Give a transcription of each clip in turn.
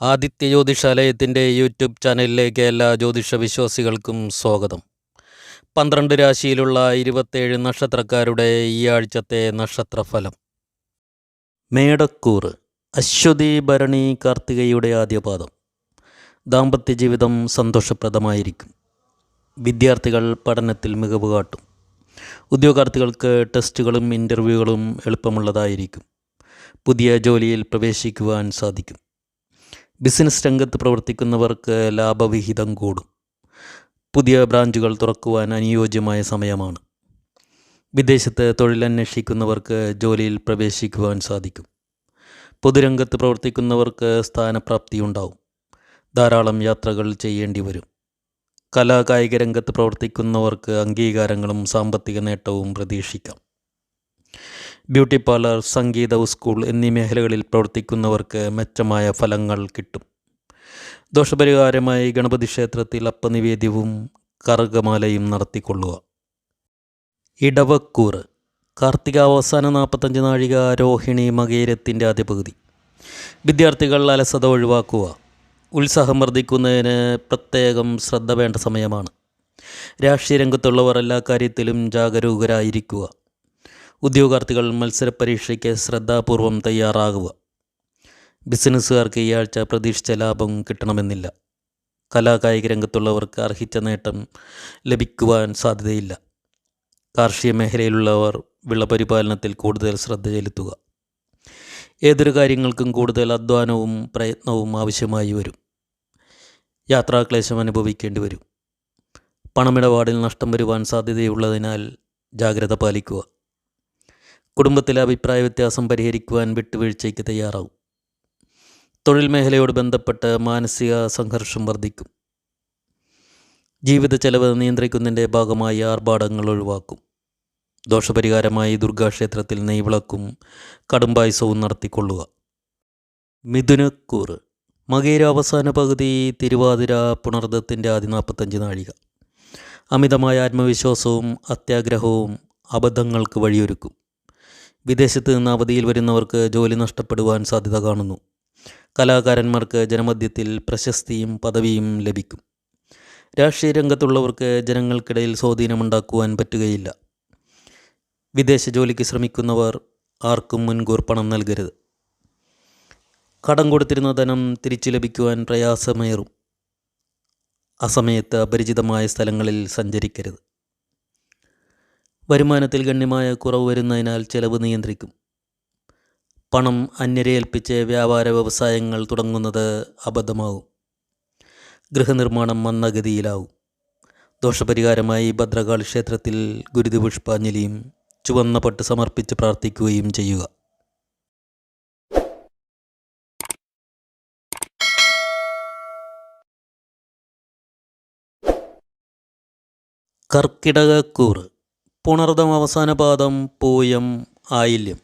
Aditya ജ്യോതിഷാലയത്തിന്റെ YouTube ചാനലിലേക്ക് എല്ലാ ജ്യോതിഷ വിശ്വാസികൾക്കും സ്വാഗതം. പന്ത്രണ്ട് രാശിയിലുള്ള ഇരുപത്തേഴ് നക്ഷത്രക്കാരുടെ ഈ ആഴ്ചത്തെ നക്ഷത്രഫലം. മേടക്കൂറ് അശ്വതി ഭരണി കാർത്തികയുടെ ആദ്യപാദം. ദാമ്പത്യ ജീവിതം സന്തോഷപ്രദമായിരിക്കും. വിദ്യാർത്ഥികൾ പഠനത്തിൽ മികവ് കാട്ടും. ഉദ്യോഗാർത്ഥികൾക്ക് ടെസ്റ്റുകളും ഇന്റർവ്യൂകളും എളുപ്പമുള്ളതായിരിക്കും. പുതിയ ജോലിയിൽ പ്രവേശിക്കുവാൻ സാധിക്കും. ബിസിനസ് രംഗത്ത് പ്രവർത്തിക്കുന്നവർക്ക് ലാഭവിഹിതം കൂടും. പുതിയ ബ്രാഞ്ചുകൾ തുറക്കുവാൻ അനുയോജ്യമായ സമയമാണ്. വിദേശത്ത് തൊഴിലന്വേഷിക്കുന്നവർക്ക് ജോലിയിൽ പ്രവേശിക്കുവാൻ സാധിക്കും. പൊതുരംഗത്ത് പ്രവർത്തിക്കുന്നവർക്ക് സ്ഥാനപ്രാപ്തി ഉണ്ടാവും ധാരാളം യാത്രകൾ ചെയ്യേണ്ടി വരും. കലാകായിക രംഗത്ത് പ്രവർത്തിക്കുന്നവർക്ക് അംഗീകാരങ്ങളും സാമ്പത്തിക നേട്ടവും പ്രതീക്ഷിക്കാം. ബ്യൂട്ടി പാർലർ സംഗീത സ്കൂൾ എന്നീ മേഖലകളിൽ പ്രവർത്തിക്കുന്നവർക്ക് മെച്ചമായ ഫലങ്ങൾ കിട്ടും. ദോഷപരിഹാരമായി ഗണപതി ക്ഷേത്രത്തിൽ അപ്പനിവേദ്യവും കറുകമാലയും നടത്തിക്കൊള്ളുക. ഇടവക്കൂറ് കാർത്തിക അവസാന നാൽപ്പത്തഞ്ച് നാഴിക രോഹിണി മകേരത്തിന്റെ ആദ്യ പകുതി വിദ്യാർത്ഥികൾ അലസത ഒഴിവാക്കുക. ഉത്സാഹം വർദ്ധിക്കുന്നതിന് പ്രത്യേകം ശ്രദ്ധ വേണ്ട സമയമാണ്. രാഷ്ട്രീയ രംഗത്തുള്ളവർ എല്ലാ കാര്യത്തിലും ജാഗരൂകരായിരിക്കുക. ഉദ്യോഗാർത്ഥികൾ മത്സര പരീക്ഷയ്ക്ക് ശ്രദ്ധാപൂർവം തയ്യാറാകുക. ബിസിനസ്സുകാർക്ക് ഈ ആഴ്ച പ്രതീക്ഷിച്ച ലാഭം കിട്ടണമെന്നില്ല. കലാകായിക രംഗത്തുള്ളവർക്ക് അർഹിച്ച നേട്ടം ലഭിക്കുവാൻ സാധ്യതയില്ല. കാർഷിക മേഖലയിലുള്ളവർ വിളപരിപാലനത്തിൽ കൂടുതൽ ശ്രദ്ധ ചെലുത്തുക. ഏതൊരു കാര്യങ്ങൾക്കും കൂടുതൽ അധ്വാനവും പ്രയത്നവും ആവശ്യമായി വരും. യാത്രാക്ലേശം അനുഭവിക്കേണ്ടി വരും. പണമിടപാടിൽ നഷ്ടം വരുവാൻ സാധ്യതയുള്ളതിനാൽ ജാഗ്രത പാലിക്കുക. കുടുംബത്തിലെ അഭിപ്രായ വ്യത്യാസം പരിഹരിക്കുവാൻ വിട്ടുവീഴ്ചയ്ക്ക് തയ്യാറാവും. തൊഴിൽ മേഖലയോട് ബന്ധപ്പെട്ട് മാനസിക സംഘർഷം വർദ്ധിക്കും. ജീവിത ചെലവ് നിയന്ത്രിക്കുന്നതിന്റെ ഭാഗമായി ആർഭാടങ്ങൾ ഒഴിവാക്കും. ദോഷപരിഹാരമായി ദുർഗാക്ഷേത്രത്തിൽ നെയ്വിളക്കും കടുംബായുസവും നടത്തിക്കൊള്ളുക. മിഥുനക്കൂറ് മകേര അവസാന പകുതി തിരുവാതിര പുണർദത്തിന്റെ ആദ്യ നാൽപ്പത്തഞ്ച് നാഴിക. അമിതമായ ആത്മവിശ്വാസവും അത്യാഗ്രഹവും അബദ്ധങ്ങൾക്ക് വഴിയൊരുക്കും. വിദേശത്ത് നിന്ന് അവധിയിൽ വരുന്നവർക്ക് ജോലി നഷ്ടപ്പെടുവാൻ സാധ്യത കാണുന്നു. കലാകാരന്മാർക്ക് ജനമധ്യത്തിൽ പ്രശസ്തിയും പദവിയും ലഭിക്കും. രാഷ്ട്രീയ രംഗത്തുള്ളവർക്ക് ജനങ്ങൾക്കിടയിൽ സ്വാധീനമുണ്ടാക്കുവാൻ പറ്റുകയില്ല. വിദേശ ജോലിക്ക് ശ്രമിക്കുന്നവർ ആർക്കും മുൻകൂർ പണം നൽകരുത്. കടം കൊടുത്തിരുന്ന ധനം തിരിച്ചു ലഭിക്കുവാൻ പ്രയാസമേറും. അസമയത്ത് അപരിചിതമായ സ്ഥലങ്ങളിൽ സഞ്ചരിക്കരുത്. വരുമാനത്തിൽ ഗണ്യമായ കുറവ് വരുന്നതിനാൽ ചെലവ് നിയന്ത്രിക്കും. പണം അന്യരെ ഏൽപ്പിച്ച് വ്യാപാര വ്യവസായങ്ങൾ തുടങ്ങുന്നത് അബദ്ധമാകും. ഗൃഹനിർമ്മാണം മന്ദഗതിയിലാവും ദോഷപരിഹാരമായി ഭദ്രകാളി ക്ഷേത്രത്തിൽ ഗുരുതി പുഷ്പാഞ്ജലിയും ചുവന്ന പട്ട് സമർപ്പിച്ച് പ്രാർത്ഥിക്കുകയും ചെയ്യുക. കർക്കിടകക്കൂറ് പുണർദം അവസാന പാദം പൂയം ആയില്യം.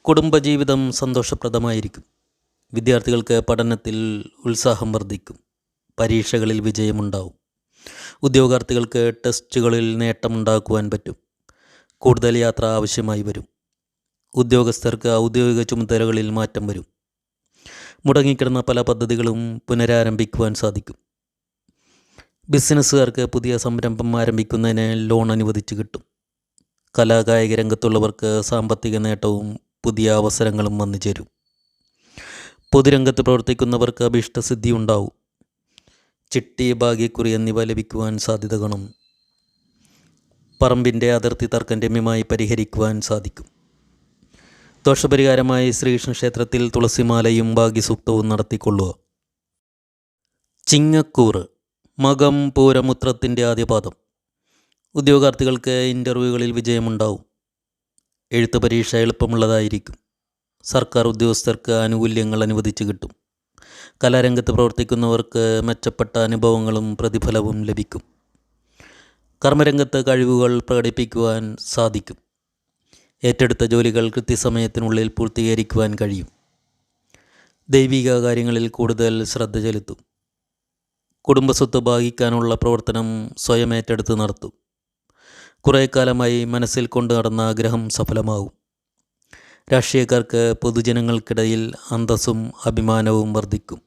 കുടുംബജീവിതം സന്തോഷപ്രദമായിരിക്കും. വിദ്യാർത്ഥികൾക്ക് പഠനത്തിൽ ഉത്സാഹം വർദ്ധിക്കും. പരീക്ഷകളിൽ വിജയമുണ്ടാവും. ഉദ്യോഗാർത്ഥികൾക്ക് ടെസ്റ്റുകളിൽ നേട്ടമുണ്ടാക്കുവാൻ പറ്റും. കൂടുതൽ യാത്ര ആവശ്യമായി വരും. ഉദ്യോഗസ്ഥർക്ക് ഔദ്യോഗിക ചുമതലകളിൽ മാറ്റം വരും. മുടങ്ങിക്കിടന്ന പല പദ്ധതികളും പുനരാരംഭിക്കുവാൻ സാധിക്കും. ബിസിനസ്സുകാർക്ക് പുതിയ സംരംഭം ആരംഭിക്കുന്നതിന് ലോൺ അനുവദിച്ചു കിട്ടും. കലാകായിക രംഗത്തുള്ളവർക്ക് സാമ്പത്തിക നേട്ടവും പുതിയ അവസരങ്ങളും വന്നു ചേരും. പൊതുരംഗത്ത് പ്രവർത്തിക്കുന്നവർക്ക് അഭീഷ്ടസിദ്ധി ഉണ്ടാവും. ചിട്ടി ഭാഗ്യക്കുറി എന്നിവ ലഭിക്കുവാൻ സാധ്യത കാണും. പറമ്പിന്റെ അതിർത്തി തർക്കം രമ്യമായി പരിഹരിക്കുവാൻ സാധിക്കും. ദോഷപരിഹാരമായി ശ്രീകൃഷ്ണ ക്ഷേത്രത്തിൽ തുളസിമാലയും ഭാഗ്യസൂക്തവും നടത്തിക്കൊള്ളുക. ചിങ്ങക്കൂറ് മകം പൂരമുത്രത്തിന്റെ ആദ്യപാദം. ഉദ്യോഗാർത്ഥികൾക്ക് ഇന്റർവ്യൂകളിൽ വിജയമുണ്ടാവും. എഴുത്ത് പരീക്ഷ എളുപ്പമുള്ളതായിരിക്കും. സർക്കാർ ഉദ്യോഗസ്ഥർക്ക് ആനുകൂല്യങ്ങൾ അനുവദിച്ചു കിട്ടും. കലാരംഗത്ത് പ്രവർത്തിക്കുന്നവർക്ക് മെച്ചപ്പെട്ട അനുഭവങ്ങളും പ്രതിഫലവും ലഭിക്കും. കർമ്മരംഗത്ത് കഴിവുകൾ പ്രകടിപ്പിക്കുവാൻ സാധിക്കും. ഏറ്റെടുത്ത ജോലികൾ കൃത്യസമയത്തിനുള്ളിൽ പൂർത്തീകരിക്കുവാൻ കഴിയും. ദൈവിക കാര്യങ്ങളിൽ കൂടുതൽ ശ്രദ്ധ ചെലുത്തും. കുടുംബസ്വത്ത് ഭാഗിക്കാനുള്ള പ്രവർത്തനം സ്വയം ഏറ്റെടുത്ത് നടത്തും കുറേ കാലമായി മനസ്സിൽ കൊണ്ടു നടന്ന ആഗ്രഹം സഫലമാവും രാഷ്ട്രീയക്കാർക്ക് പൊതുജനങ്ങൾക്കിടയിൽ അന്തസ്സും അഭിമാനവും വർദ്ധിക്കും.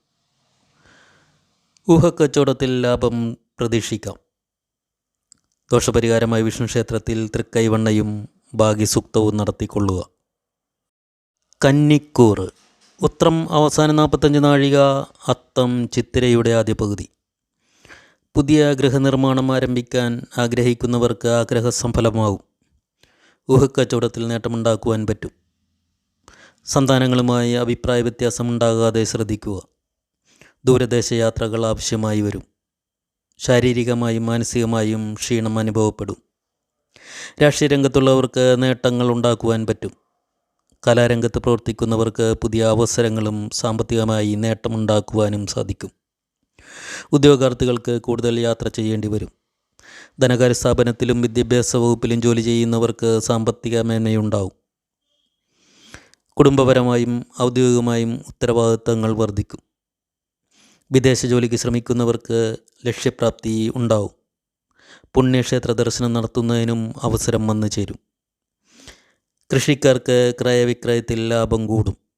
ഊഹക്കച്ചവടത്തിൽ ലാഭം പ്രതീക്ഷിക്കാം. ദോഷപരിഹാരമായി വിഷ്ണു ക്ഷേത്രത്തിൽ തൃക്കൈവണ്ണയും ഭാഗ്യസൂക്തവും നടത്തിക്കൊള്ളുക. കന്നിക്കൂറ്. ഉത്രം അവസാന നാൽപ്പത്തഞ്ച് നാഴിക അത്തം ചിത്തിരയുടെ ആദ്യ പകുതി പുതിയ ഗൃഹനിർമ്മാണം ആരംഭിക്കാൻ ആഗ്രഹിക്കുന്നവർക്ക് ആഗ്രഹ സഫലമാവും ഊഹക്കച്ചവടത്തിൽ നേട്ടമുണ്ടാക്കുവാൻ പറ്റും. സന്താനങ്ങളുമായി അഭിപ്രായ വ്യത്യാസമുണ്ടാകാതെ ശ്രദ്ധിക്കുക. ദൂരദേശ യാത്രകൾ ആവശ്യമായി വരും. ശാരീരികമായും മാനസികമായും ക്ഷീണം അനുഭവപ്പെടും. രാഷ്ട്രീയ രംഗത്തുള്ളവർക്ക് നേട്ടങ്ങൾ ഉണ്ടാക്കുവാൻ പറ്റും. കലാരംഗത്ത് പ്രവർത്തിക്കുന്നവർക്ക് പുതിയ അവസരങ്ങളും സാമ്പത്തികമായി നേട്ടമുണ്ടാക്കുവാനും സാധിക്കും. ഉദ്യോഗാർത്ഥികൾക്ക് കൂടുതൽ യാത്ര ചെയ്യേണ്ടി വരും. ധനകാര്യ സ്ഥാപനത്തിലും വിദ്യാഭ്യാസ വകുപ്പിലും ജോലി ചെയ്യുന്നവർക്ക് സാമ്പത്തിക മേന്മയുണ്ടാവും. കുടുംബപരമായും ഔദ്യോഗികമായും ഉത്തരവാദിത്തങ്ങൾ വർദ്ധിക്കും. വിദേശ ജോലിക്ക് ശ്രമിക്കുന്നവർക്ക് ലക്ഷ്യപ്രാപ്തി ഉണ്ടാവും. പുണ്യക്ഷേത്ര ദർശനം നടത്തുന്നതിനും അവസരം വന്നു ചേരും. കൃഷിക്കാർക്ക് ക്രയവിക്രയത്തിൽ ലാഭം കൂടും.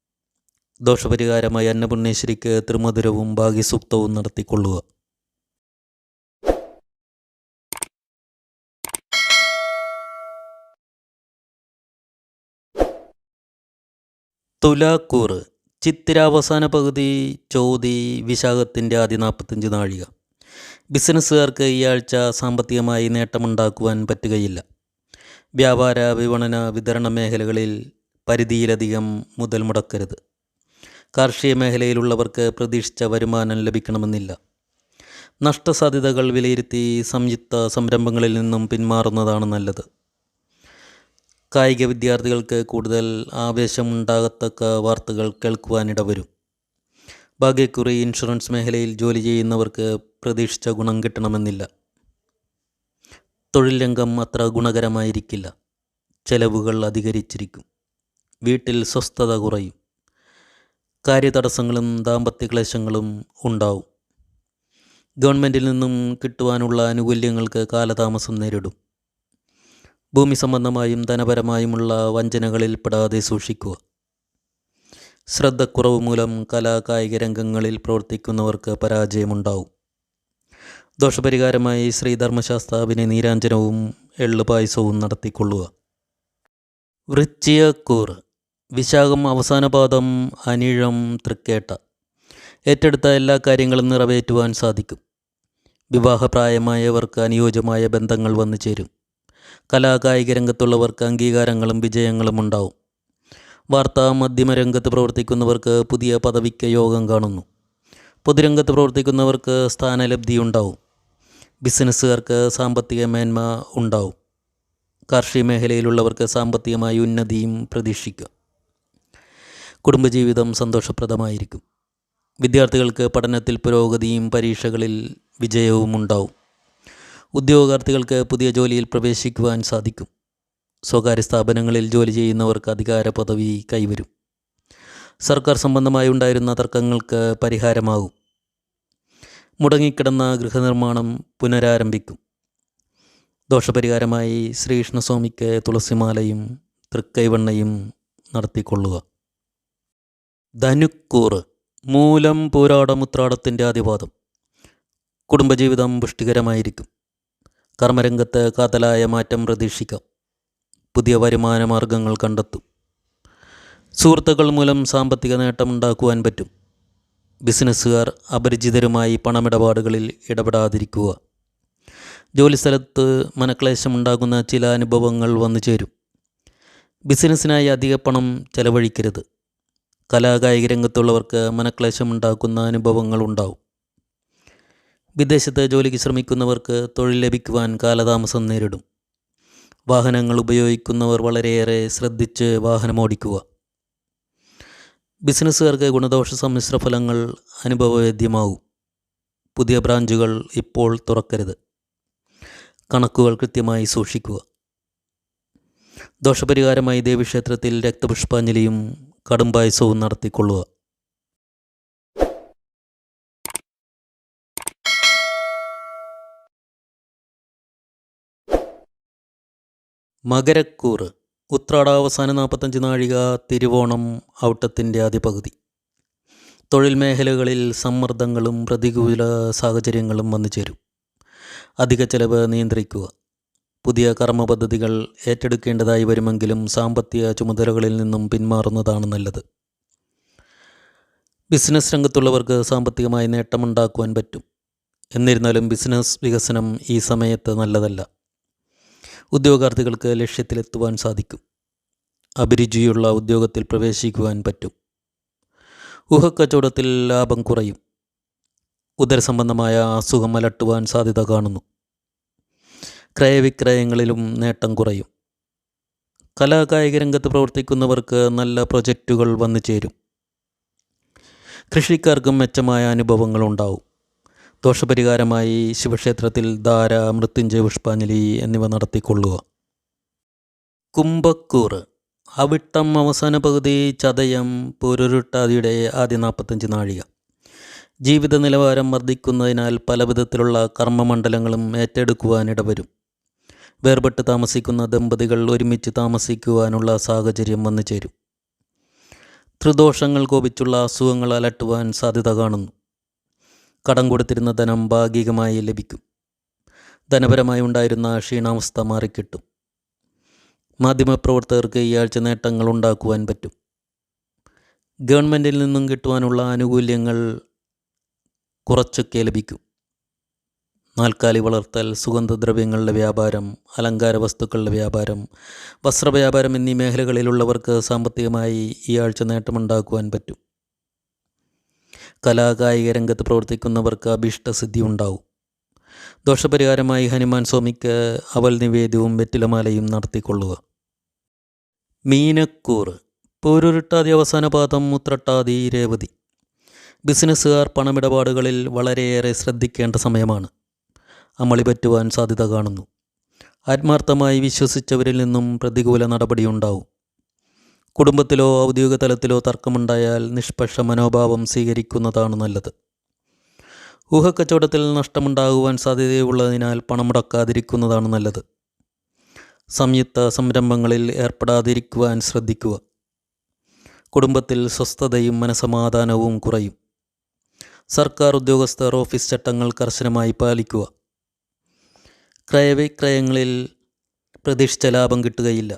ദോഷപരിഹാരമായി അന്നപുണ്യേശ്വരിക്ക് ത്രിമധുരവും ഭാഗ്യസൂക്തവും നടത്തിക്കൊള്ളുക. തുലാക്കൂറ് ചിത്തിര അവസാന പകുതി ചോതി വിശാഖത്തിന്റെ ആദ്യ നാൽപ്പത്തഞ്ച് നാഴിക. ബിസിനസ്സുകാർക്ക് ഈ ആഴ്ച സാമ്പത്തികമായി നേട്ടമുണ്ടാക്കുവാൻ പറ്റുകയില്ല. വ്യാപാര വിപണന വിതരണ മേഖലകളിൽ പരിധിയിലധികം മുതൽ മുടക്കരുത്. കാർഷിക മേഖലയിലുള്ളവർക്ക് പ്രതീക്ഷിച്ച വരുമാനം ലഭിക്കണമെന്നില്ല. നഷ്ടസാധ്യതകൾ വിലയിരുത്തി സംയുക്ത സംരംഭങ്ങളിൽ നിന്നും പിന്മാറുന്നതാണ് നല്ലത്. കായിക വിദ്യാർത്ഥികൾക്ക് കൂടുതൽ ആവേശമുണ്ടാകത്തക്ക വാർത്തകൾ കേൾക്കുവാനിടവരും. ഭാഗ്യക്കുറി ഇൻഷുറൻസ് മേഖലയിൽ ജോലി ചെയ്യുന്നവർക്ക് പ്രതീക്ഷിച്ച ഗുണം കിട്ടണമെന്നില്ല. തൊഴിൽ രംഗം അത്ര ഗുണകരമായിരിക്കില്ല. ചെലവുകൾ അധികരിച്ചിരിക്കും. വീട്ടിൽ സ്വസ്ഥത കുറയും. കാര്യതടസ്സങ്ങളും ദാമ്പത്യ ക്ലേശങ്ങളും ഉണ്ടാവും. ഗവൺമെന്റിൽ നിന്നും കിട്ടുവാനുള്ള ആനുകൂല്യങ്ങൾക്ക് കാലതാമസം നേരിടും. ഭൂമി സംബന്ധമായും ധനപരമായുമുള്ള വഞ്ചനകളിൽ പെടാതെ സൂക്ഷിക്കുക. ശ്രദ്ധക്കുറവ് മൂലം കലാ കായിക രംഗങ്ങളിൽ പ്രവർത്തിക്കുന്നവർക്ക് പരാജയമുണ്ടാവും. ദോഷപരിഹാരമായി ശ്രീധർമ്മശാസ്താവിന് നീരാഞ്ജനവും എള്ളുപായസവും നടത്തിക്കൊള്ളുക. വൃശ്ചിയക്കൂറ് വിശാഖം അവസാനപാദം അനിഴം തൃക്കേട്ട. ഏറ്റെടുത്ത എല്ലാ കാര്യങ്ങളും നിറവേറ്റുവാൻ സാധിക്കും. വിവാഹപ്രായമായവർക്ക് അനുയോജ്യമായ ബന്ധങ്ങൾ വന്നു ചേരും. കലാകായിക രംഗത്തുള്ളവർക്ക് അംഗീകാരങ്ങളും വിജയങ്ങളും ഉണ്ടാവും. വാർത്താ മാധ്യമ രംഗത്ത് പ്രവർത്തിക്കുന്നവർക്ക് പുതിയ പദവിക്ക് യോഗം കാണുന്നു. പൊതുരംഗത്ത് പ്രവർത്തിക്കുന്നവർക്ക് സ്ഥാനലബ്ധി ഉണ്ടാവും. ബിസിനസ്സുകാർക്ക് സാമ്പത്തിക മേന്മ ഉണ്ടാവും. കാർഷിക മേഖലയിലുള്ളവർക്ക് സാമ്പത്തികമായി ഉന്നതിയും പ്രതീക്ഷിക്കുക കുടുംബജീവിതം സന്തോഷപ്രദമായിരിക്കും. വിദ്യാർത്ഥികൾക്ക് പഠനത്തിൽ പുരോഗതിയും പരീക്ഷകളിൽ വിജയവും ഉണ്ടാവും. ഉദ്യോഗാർത്ഥികൾക്ക് പുതിയ ജോലിയിൽ പ്രവേശിക്കുവാൻ സാധിക്കും. സ്വകാര്യ സ്ഥാപനങ്ങളിൽ ജോലി ചെയ്യുന്നവർക്ക് അധികാര പദവി കൈവരും. സർക്കാർ സംബന്ധമായി ഉണ്ടായിരുന്ന തർക്കങ്ങൾക്ക് പരിഹാരമാകും. മുടങ്ങിക്കിടന്ന ഗൃഹനിർമ്മാണം പുനരാരംഭിക്കും. ദോഷപരിഹാരമായി ശ്രീകൃഷ്ണസ്വാമിക്ക് തുളസിമാലയും തൃക്കൈവണ്ണയും നടത്തിക്കൊള്ളുക. ധനുക്കൂറ് മൂലം പോരാടമുത്രാടത്തിന്റെ ആദിപാദം കുടുംബജീവിതം പുഷ്ടികരമായിരിക്കും. കർമ്മരംഗത്ത് കാതലായ മാറ്റം പ്രതീക്ഷിക്കാം. പുതിയ വരുമാന മാർഗങ്ങൾ കണ്ടെത്തും. സുഹൃത്തുക്കൾ മൂലം സാമ്പത്തിക നേട്ടം നേട്ടമുണ്ടാക്കുവാൻ പറ്റും. ബിസിനസ്സുകാർ അപരിചിതരുമായി പണമിടപാടുകളിൽ ഇടപെടാതിരിക്കുക. ജോലിസ്ഥലത്ത് മനക്ലേശമുണ്ടാകുന്ന ചില അനുഭവങ്ങൾ വന്നു ചേരും ബിസിനസ്സിനായി അധിക പണം ചെലവഴിക്കരുത്. കലാകായിക രംഗത്തുള്ളവർക്ക് മനക്ലേശമുണ്ടാക്കുന്ന അനുഭവങ്ങൾ ഉണ്ടാവും വിദേശത്ത് ജോലിക്ക് ശ്രമിക്കുന്നവർക്ക് തൊഴിൽ ലഭിക്കുവാൻ കാലതാമസം നേരിടും. വാഹനങ്ങൾ ഉപയോഗിക്കുന്നവർ വളരെയേറെ ശ്രദ്ധിച്ച് വാഹനമോടിക്കുക ബിസിനസ്സുകാർക്ക് ഗുണദോഷ സമ്മിശ്ര ഫലങ്ങൾ അനുഭവവേദ്യമാവും പുതിയ ബ്രാഞ്ചുകൾ ഇപ്പോൾ തുറക്കരുത്. കണക്കുകൾ കൃത്യമായി സൂക്ഷിക്കുക. ദോഷപരിഹാരമായി ദേവീക്ഷേത്രത്തിൽ രക്തപുഷ്പാഞ്ജലിയും കടുംപായസവും നടത്തിക്കൊള്ളുക. മകരക്കൂറ് ഉത്രാട അവസാന നാൽപ്പത്തഞ്ച് നാഴിക തിരുവോണം ഔട്ടത്തിന്റെ ആദ്യപകുതി. തൊഴിൽ മേഖലകളിൽ സമ്മർദ്ദങ്ങളും പ്രതികൂല സാഹചര്യങ്ങളും വന്നു ചേരും അധിക ചെലവ് നിയന്ത്രിക്കുക. പുതിയ കർമ്മ പദ്ധതികൾ ഏറ്റെടുക്കേണ്ടതായി വരുമെങ്കിലും സാമ്പത്തിക ചുമതലകളിൽ നിന്നും പിന്മാറുന്നതാണ് നല്ലത്. ബിസിനസ് രംഗത്തുള്ളവർക്ക് സാമ്പത്തികമായി നേട്ടമുണ്ടാക്കുവാൻ പറ്റും. എന്നിരുന്നാലും ബിസിനസ് വികസനം ഈ സമയത്ത് നല്ലതല്ല. ഉദ്യോഗാർത്ഥികൾക്ക് ലക്ഷ്യത്തിലെത്തുവാൻ സാധിക്കും. അഭിരുചിയുള്ള ഉദ്യോഗത്തിൽ പ്രവേശിക്കുവാൻ പറ്റും. ഊഹക്കച്ചവടത്തിൽ ലാഭം കുറയും. ഉദരസംബന്ധമായ അസുഖം അലട്ടുവാൻ സാധ്യത കാണുന്നു. ക്രയവിക്രയങ്ങളിലും നേട്ടം കുറയും. കലാകായിക രംഗത്ത് പ്രവർത്തിക്കുന്നവർക്ക് നല്ല പ്രൊജക്റ്റുകൾ വന്നു ചേരും. കൃഷിക്കാർക്കും മെച്ചമായ അനുഭവങ്ങൾ ഉണ്ടാവും. ദോഷപരിഹാരമായി ശിവക്ഷേത്രത്തിൽ ധാര മൃത്യുഞ്ജയ പുഷ്പാഞ്ജലി എന്നിവ നടത്തിക്കൊള്ളുക. കുംഭക്കൂറ്. അവിട്ടം അവസാന പകുതി ചതയം പൂരുരുട്ടാതിയുടെ ആദ്യ നാൽപ്പത്തഞ്ച് നാഴിക. ജീവിത നിലവാരം വർദ്ധിക്കുന്നതിനാൽ പല വിധത്തിലുള്ള കർമ്മമണ്ഡലങ്ങളും ഏറ്റെടുക്കുവാൻ ഇടവരും. വേർപെട്ട് താമസിക്കുന്ന ദമ്പതികൾ ഒരുമിച്ച് താമസിക്കുവാനുള്ള സാഹചര്യം വന്നു ചേരും. ത്രിദോഷങ്ങൾ കോപിച്ചുള്ള അസുഖങ്ങൾ അലട്ടുവാൻ സാധ്യത കാണുന്നു. കടം കൊടുത്തിരുന്ന ധനം ഭാഗികമായി ലഭിക്കും. ധനപരമായി ഉണ്ടായിരുന്ന ക്ഷീണാവസ്ഥ മാറിക്കിട്ടും. മാധ്യമപ്രവർത്തകർക്ക് ഈ ആഴ്ച നേട്ടങ്ങൾ ഉണ്ടാക്കുവാൻ പറ്റും. ഗവൺമെന്റിൽ നിന്നും കിട്ടുവാനുള്ള ആനുകൂല്യങ്ങൾ കുറച്ചൊക്കെ ലഭിക്കും. നാൽക്കാലി വളർത്തൽ സുഗന്ധദ്രവ്യങ്ങളുടെ വ്യാപാരം അലങ്കാര വസ്തുക്കളുടെ വ്യാപാരം വസ്ത്രവ്യാപാരം എന്നീ മേഖലകളിലുള്ളവർക്ക് സാമ്പത്തികമായി ഈ ആഴ്ച നേട്ടമുണ്ടാക്കുവാൻ പറ്റും. കലാകായിക രംഗത്ത് പ്രവർത്തിക്കുന്നവർക്ക് അഭീഷ്ടസിദ്ധി ഉണ്ടാവും ദോഷപരിഹാരമായി ഹനുമാൻ സ്വാമിക്ക് അവൽ നിവേദ്യവും വെറ്റിലമാലയും നടത്തിക്കൊള്ളുക. മീനക്കൂറ് പൂരുരുട്ടാതി അവസാന പാദം മുത്രട്ടാതി രേവതി. ബിസിനസ്സുകാർ പണമിടപാടുകളിൽ വളരെയേറെ ശ്രദ്ധിക്കേണ്ട സമയമാണ്. അമളി പറ്റുവാൻ സാധ്യത കാണുന്നു. ആത്മാർത്ഥമായി വിശ്വസിച്ചവരിൽ നിന്നും പ്രതികൂല നടപടിയുണ്ടാവും. കുടുംബത്തിലോ ഔദ്യോഗിക തലത്തിലോ തർക്കമുണ്ടായാൽ നിഷ്പക്ഷ മനോഭാവം സ്വീകരിക്കുന്നതാണ് നല്ലത്. ഊഹക്കച്ചവടത്തിൽ നഷ്ടമുണ്ടാകുവാൻ സാധ്യതയുള്ളതിനാൽ പണം മുടക്കാതിരിക്കുന്നതാണ് നല്ലത്. സംയുക്ത സംരംഭങ്ങളിൽ ഏർപ്പെടാതിരിക്കുവാൻ ശ്രദ്ധിക്കുക. കുടുംബത്തിൽ സ്വസ്ഥതയും മനസമാധാനവും കുറയും. സർക്കാർ ഉദ്യോഗസ്ഥർ ഓഫീസ് ചട്ടങ്ങൾ കർശനമായി പാലിക്കുക. ക്രയവിക്രയങ്ങളിൽ പ്രതീക്ഷിച്ച ലാഭം കിട്ടുകയില്ല.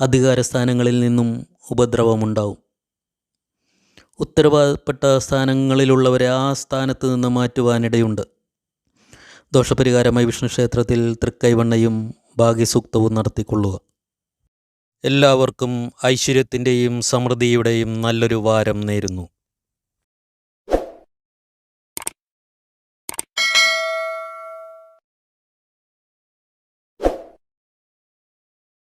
അധികാരസ്ഥാനങ്ങളിൽ നിന്നും ഉപദ്രവമുണ്ടാവും. ഉത്തരവാദപ്പെട്ട സ്ഥാനങ്ങളിലുള്ളവരെ ആ സ്ഥാനത്ത് നിന്ന് മാറ്റുവാനിടയുണ്ട് ദോഷപരിഹാരമായി വിഷ്ണു ക്ഷേത്രത്തിൽ തൃക്കൈവണ്ണയും ഭാഗ്യസൂക്തവും നടത്തിക്കൊള്ളുക. എല്ലാവർക്കും ഐശ്വര്യത്തിന്റെയും സമൃദ്ധിയുടെയും നല്ലൊരു വാരം നേരുന്നു.